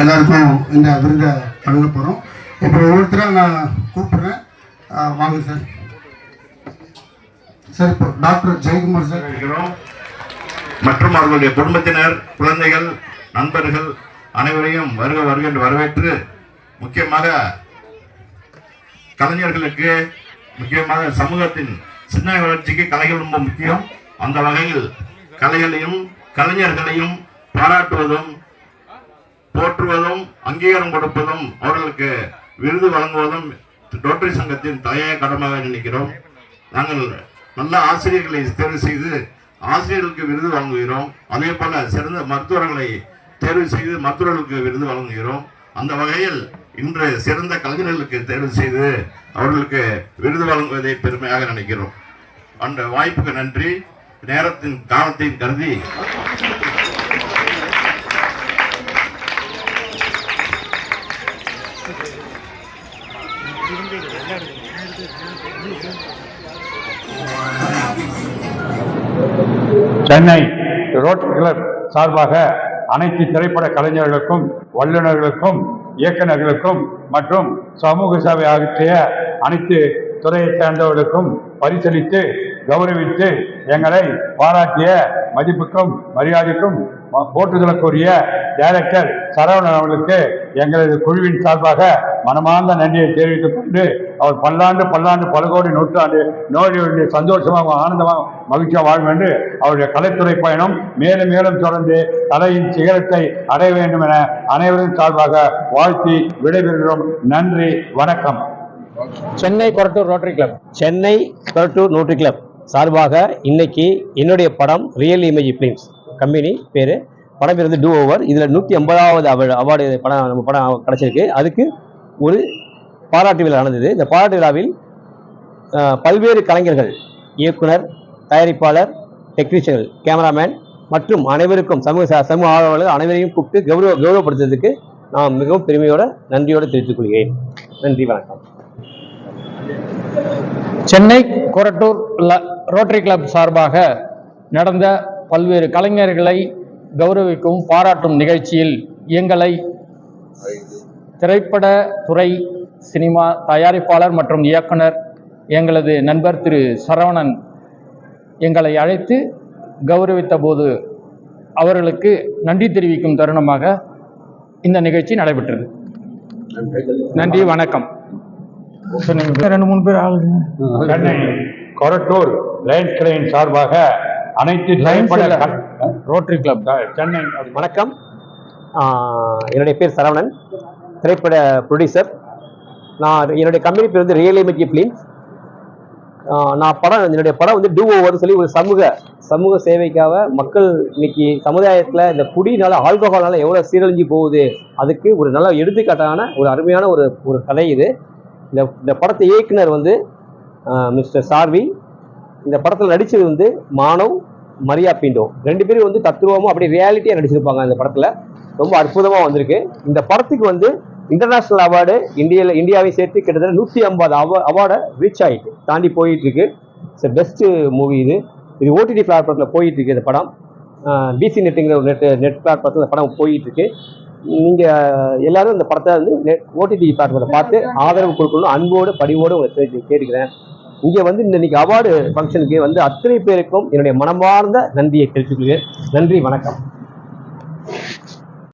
எல்லாருக்கும் இந்த விருதை வழங்க போகிறோம் இப்போ ஒவ்வொருத்தராக நான் கூப்பிட்றேன். வாங்க சார். சார் இப்போ டாக்டர் ஜெயக்குமார் சார். இருக்கிறோம். மற்றும் அவர்களுடைய குடும்பத்தினர் குழந்தைகள் நண்பர்கள் அனைவரையும் வருக வருக என்று வரவேற்று முக்கியமாக கலைஞர்களுக்கு முக்கியமாக சமூகத்தின் சிந்தனை வளர்ச்சிக்கு கலைகள் ரொம்ப முக்கியம். அந்த வகையில் கலைகளையும் கலைஞர்களையும் பாராட்டுவதும் போற்றுவதும் அங்கீகாரம் கொடுப்பதும் அவர்களுக்கு விருது வழங்குவதும் ரோட்டரி சங்கத்தின் தலையாய கடமையாக நினைக்கிறோம். நாங்கள் நல்ல ஆசிரியர்களை தேர்வு செய்து ஆசிரியர்களுக்கு விருது வழங்குகிறோம். அதே போல சிறந்த மருத்துவர்களை தேர்வு செய்து மருத்துவர்களுக்கு விருது வழங்குகிறோம். அந்த வகையில் இன்று சிறந்த கலைஞர்களுக்கு தேர்வு செய்து அவர்களுக்கு விருது வழங்குவதை பெருமையாக நினைக்கிறோம். அந்த வாய்ப்புக்கு நன்றி. நேரத்தின் காலத்தையும் கருதி சென்னை ரோட்டரி கிளப் சார்பாக அனைத்து திரைப்பட கலைஞர்களுக்கும் வல்லுநர்களுக்கும் இயக்குநர்களுக்கும் மற்றும் சமூக சேவை ஆகிய அனைத்து துறையைச் சேர்ந்தவர்களுக்கும் பரிசளித்து கௌரவித்து எங்களை பாராட்டிய மதிப்புக்கும் மரியாதைக்கும் போற்றுதலுக்குரிய டைரக்டர் சரவணன் அவர்களுக்கு எங்களது குழுவின் சார்பாக மனமார்ந்த நன்றியை தெரிவித்துக் கொண்டு அவர் பல்லாண்டு பல்லாண்டு பல கோடி நூற்றாண்டு நோயுடைய சந்தோஷமாக ஆனந்தமாக மகிழ்ச்சியாக வாழும் என்று அவருடைய கலைத்துறை பயணம் மேலும் மேலும் தொடர்ந்து தலையின் சிகரத்தை அடைய வேண்டும் என அனைவரும் சார்பாக வாழ்த்தி விடைபெறுகிறோம். நன்றி வணக்கம். Chennai Korattur rotary club Chennai Korattur rotary club சார்பாக இன்னைக்கு என்னுடைய படம் ரியல் இமேஜ் ஃபிலிம்ஸ் கம்பெனி பேர். படம் பேர் வந்து டூ ஓவர் இதில் நூற்றி ஐம்பதாவது அவார்டு படம் நம்ம படம் கிடச்சிருக்கு. அதுக்கு ஒரு பாராட்டு விழா நடந்தது. இந்த பாராட்டு விழாவில் பல்வேறு கலைஞர்கள் இயக்குனர் தயாரிப்பாளர் டெக்னீஷியன்கள் கேமராமேன் மற்றும் அனைவருக்கும் சமூக சமூக ஆர்வலர்கள் அனைவரையும் கூப்பிட்டு கௌரவ கௌரவப்படுத்துறதுக்கு நான் மிகவும் பெருமையோட நன்றியோடு தெரிவித்துக் கொள்கிறேன். நன்றி வணக்கம். சென்னை கொரட்டூர் ல- ரோட்டரி கிளப் சார்பாக நடந்த பல்வேறு கலைஞர்களை கௌரவிக்கும் பாராட்டும் நிகழ்ச்சியில் எங்களை திரைப்பட துறை சினிமா தயாரிப்பாளர் மற்றும் இயக்குனர் எங்களது நண்பர் திரு சரவணன் எங்களை அழைத்து கௌரவித்த போது அவர்களுக்கு நன்றி தெரிவிக்கும் தருணமாக இந்த நிகழ்ச்சி நடைபெற்றது. நன்றி வணக்கம். சொன்னீங்க ரெண்டு மூணு பேர் ஆளுங்க. சென்னை கொரட்டூர் லைன்ஸ் கிளையின் சார்பாக அனைத்து திரைப்பட ரோட்டரி கிளப். சென்னை. வணக்கம். என்னுடைய பேர் சரவணன் திரைப்பட ப்ரொடியூசர் நான் என்னுடைய கம்பெனி பேர் வந்து ரியல் இமேஜ் ஃபிலிம்ஸ் நான் படம் என்னுடைய படம் வந்து டூ ஓவர் சொல்லி ஒரு சமூக சமூக சேவைக்காக மக்கள் இன்னைக்கு சமுதாயத்தில் இந்த குடினால ஆல்கஹால்னால எவ்வளோ சீரழிஞ்சு போகுது அதுக்கு ஒரு நல்ல எடுத்துக்காட்டான ஒரு அருமையான ஒரு ஒரு கதை இது. இந்த இந்த படத்தை இயக்குனர் வந்து மிஸ்டர் சார்வி. இந்த படத்தில் நடித்தது வந்து மானவ் மரியா பிண்டோ. ரெண்டு பேரும் வந்து தத்துருவமும் அப்படியே ரியாலிட்டியாக நடிச்சிருப்பாங்க இந்த படத்தில். ரொம்ப அற்புதமாக வந்திருக்கு. இந்த படத்துக்கு வந்து இன்டர்நேஷ்னல் அவார்டு இந்தியாவில் இந்தியாவை சேர்த்து கிட்டத்தட்ட நூற்றி ஐம்பது அவ அவார்டை ரீச் ஆகிட்டு தாண்டி போயிட்டுருக்கு. இட்ஸ் பெஸ்ட்டு மூவி இது. இது ஓடிடி பிளாட்ஃபார்மில் போயிட்டுருக்கு இந்த படம். பிசி நெட்டுங்கிற ஒரு நெட் நெட் பிளாட்ஃபார்மில் இந்த படம் போயிட்டுருக்கு. நீங்கள் எல்லாரும் இந்த படத்தை வந்து ஓடிடி பிளாட்ஃபார்மில் பார்த்து ஆதரவு கொடுக்கணும் அன்போடு படிவோடு உங்களை கேட்டு- கேட்டுக்கிறேன். இங்கே வந்து இன்னைக்கு அவார்டு ஃபங்க்ஷனுக்கு வந்து அத்தனை பேருக்கும் என்னுடைய மனமார்ந்த நன்றியை தெரிவித்துக்கொள்கிறேன் நன்றி வணக்கம்.